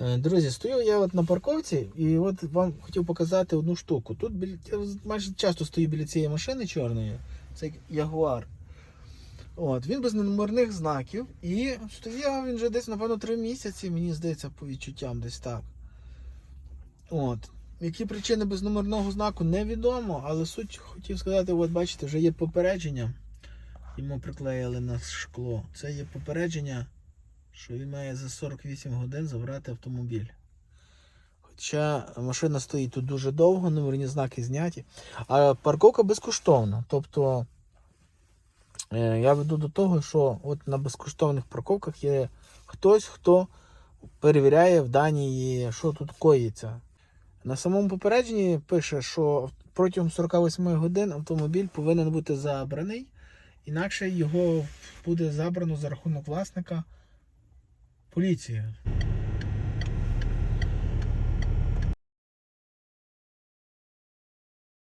Е, Друзі, стою я от на парковці і от вам хотів показати одну штуку. Тут біля, я майже часто стою біля цієї машини чорної, це Ягуар. От, він без номерних знаків і стояв він вже десь, напевно, три місяці, мені здається, по відчуттям десь так. От. Які причини без номерного знаку невідомо, але суть хотів сказати, от бачите, вже є попередження. Йому приклеїли на шкло. Це є попередження, що він має за 48 годин забрати автомобіль. Хоча машина стоїть тут дуже довго, номерні знаки зняті. А парковка безкоштовна. Тобто е, я веду до того, що от на безкоштовних парковках є хтось, хто перевіряє в дані, що тут коїться. На самому попередженні пише, що протягом 48 годин автомобіль повинен бути забраний, інакше його буде забрано за рахунок власника поліцією.